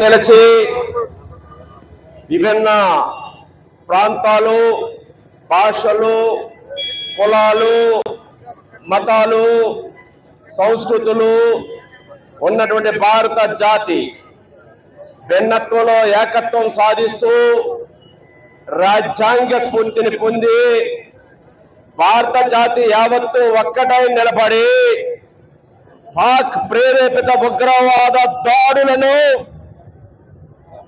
నిలిచి విభిన్న ప్రాంతాలు భాషలు కులాలు మతాలు సంస్కృతులు ఉన్నటువంటి భారత జాతి భిన్నత్వంలో ఏకత్వం సాధిస్తూ రాజ్యాంగ స్ఫూర్తిని పొంది భారత జాతి యావత్తు ఒక్కటై నిలబడి పాక్ ప్రేరేపిత ఉగ్రవాద దాడులను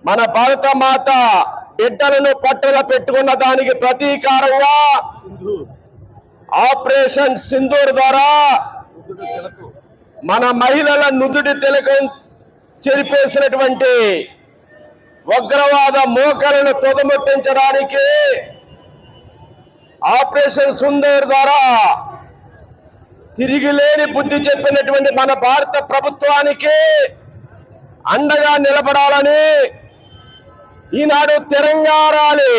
మన భారత మాత బిడ్డలను పట్టున పెట్టుకున్న దానికి ప్రతీకారంగా ఆపరేషన్ సింధూర్ ద్వారా మన మహిళల నుదుటి తిలకం చెరిపేసినటువంటి ఉగ్రవాద మోకలను తుదముట్టించడానికి ఆపరేషన్ సుందర్ ద్వారా తిరిగిలేని బుద్ధి చెప్పినటువంటి మన భారత ప్రభుత్వానికి అండగా నిలబడాలని ఈనాడు తెలంగాణని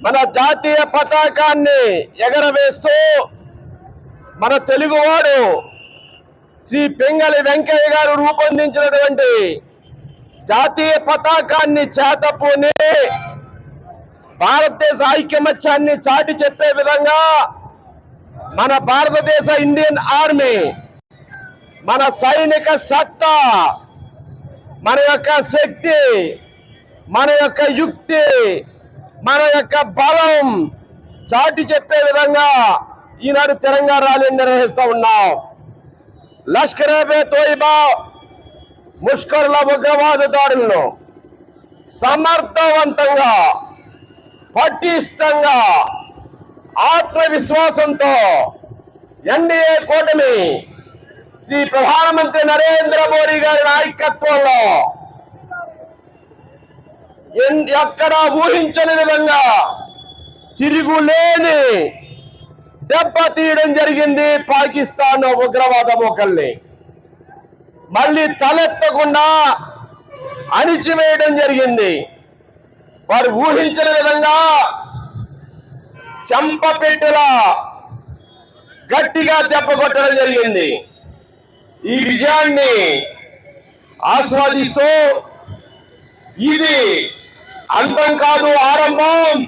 మన జాతీయ పతాకాన్ని ఎగరవేస్తూ మన తెలుగువాడు శ్రీ పెంగళి వెంకయ్య గారు రూపొందించినటువంటి జాతీయ పతాకాన్ని చేతపూని భారతదేశ ఐక్యమత్యాన్ని చాటి చెప్పే విధంగా మన భారతదేశ ఇండియన్ ఆర్మీ మన సైనిక సత్తా మన యొక్క శక్తి మన యొక్క యుక్తి మన యొక్క బలం. చాటి చెప్పే విధంగా ఈనాడు తెలంగాణ ర్యాలీని నిర్వహిస్తూ ఉన్నాం. లష్కరేబే తోయిబా ముష్కరుల ఉగ్రవాద దాడులను సమర్థవంతంగా పటిష్టంగా ఆత్మవిశ్వాసంతో ఎన్డీఏ కూటమి శ్రీ ప్రధానమంత్రి నరేంద్ర మోడీ గారి నాయకత్వంలో ఎక్కడ ఊహించని విధంగా తిరుగులేని దెబ్బ తీయడం జరిగింది పాకిస్తాన్ ఉగ్రవాద మోకల్ని మళ్ళీ తలెత్తకుండా అణిచివేయడం జరిగింది. వారు ఊహించిన విధంగా చెంపపెట్టులా గట్టిగా దెబ్బ కొట్టడం జరిగింది. ఈ విజయాన్ని ఆస్వాదిస్తూ ఇది అంతం కాదు ఆరంభం.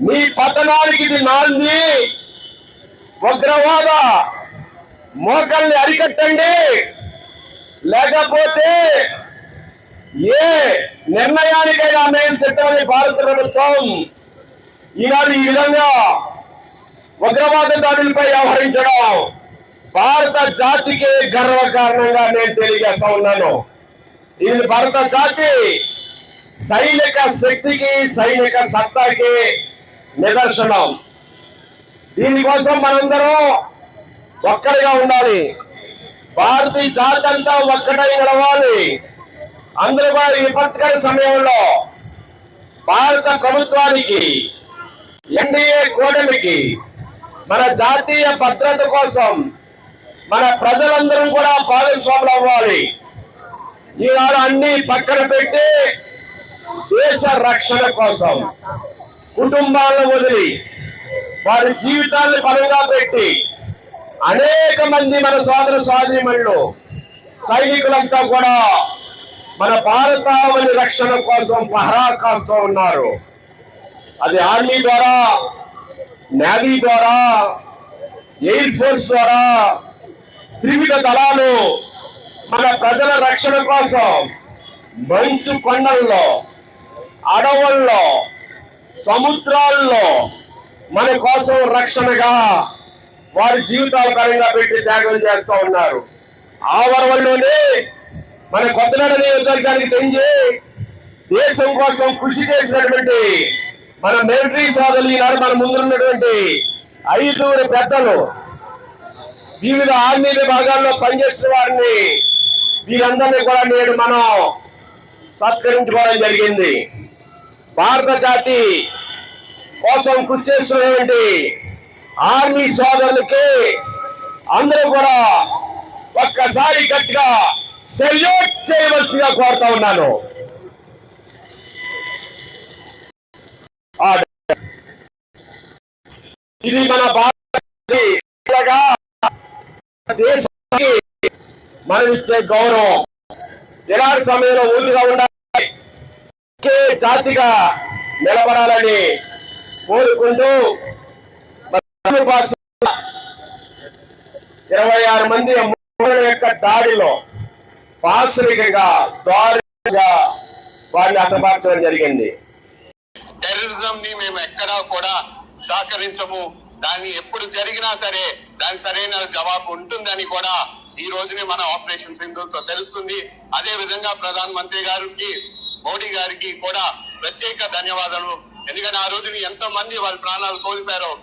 మీ పతనానికి ఇది నాంది. ఉగ్రవాద మోకల్ని అరికట్టండి. లేకపోతే ఏ నిర్ణయానికైనా మేము సిద్ధమని భారత ప్రభుత్వం ఈనాడు ఈ విధంగా ఉగ్రవాద దాడులపై వ్యవహరించడం భారత జాతికి గర్వ కారణంగా నేను తెలియజేస్తా ఉన్నాను. ఇది భారత జాతి సైనిక శక్తికి సైనిక సత్తాకి నిదర్శనం. దీనికోసం మనందరం ఒక్కడిగా ఉండాలి. భారతీయ జాతి అంతా ఒక్కటై నిలవాలి. అందరూ కూడా ఈ విపత్కర సమయంలో భారత ప్రభుత్వానికి ఎన్డీఏ కూటమికి మన జాతీయ భద్రత కోసం మన ప్రజలందరం కూడా భాగస్వాములు అవ్వాలి. ఈనాడు అన్ని పక్కన పెట్టి దేశ రక్షణ కోసం కుటుంబాలను వదిలి వారి జీవితాన్ని పరంగా పెట్టి అనేక మంది మన సోదర సోదరిమణులు సైనికులంతా కూడా మన భారతావళి రక్షణ కోసం పహరా కాస్తూ ఉన్నారు. అది ఆర్మీ ద్వారా నేవీ ద్వారా ఎయిర్ ఫోర్స్ ద్వారా త్రివిధ దళాలు మన ప్రజల రక్షణ కోసం మంచు కొండల్లో అడవుల్లో సముద్రాల్లో మన కోసం రక్షణగా వారి జీవితాల పరంగా పెట్టి త్యాగం చేస్తూ ఉన్నారు. ఆ వరవల్లోనే మన కొత్తనాడ నియోజకవర్గానికి తెంచి దేశం కోసం కృషి చేసినటువంటి మన మిలిటరీ సోదరులు ఈనాడు మన ముందున్నటువంటి ఐదుగురు పెద్దలు వివిధ ఆర్మీ విభాగాల్లో పనిచేసిన వారిని వీరందరినీ కూడా నేడు మనం సత్కరించుకోవడం జరిగింది. భారత జాతి కోసం కృషి చేస్తున్నటువంటి ఆర్మీ సోదరులకి అందరూ కూడా ఒక్కసారి గట్టిగా సెల్యూట్ చేయవలసిందిగా కోరుతా ఉన్నాను. ఇది మన భారతదేశానికి మనం ఇచ్చే గౌరవం. ఇలాంటి సమయంలో ఊరిగా ఉండాలి. ఒకే జాతిగా నిలబడాలని కోరుకుంటూ ఇరవై ఆరు మంది యొక్క దాడిలో పాశ్రికంగా దారుణంగా వారిని హతమార్చడం జరిగింది. టెర్రరిజం ని మేము ఎక్కడా కూడా సహకరించము. దాన్ని ఎప్పుడు జరిగినా సరే దాని సరైన జవాబు ఉంటుందని కూడా ఈ రోజునే మన ఆపరేషన్ సింధుతో తెలుస్తుంది. అదే విధంగా ప్రధాన మంత్రి గారికి మోడీ గారికి కూడా ప్రత్యేక ధన్యవాదాలు. ఎందుకంటే ఆ రోజుని ఎంతో మంది వాళ్ళ ప్రాణాలు కోల్పోయారో.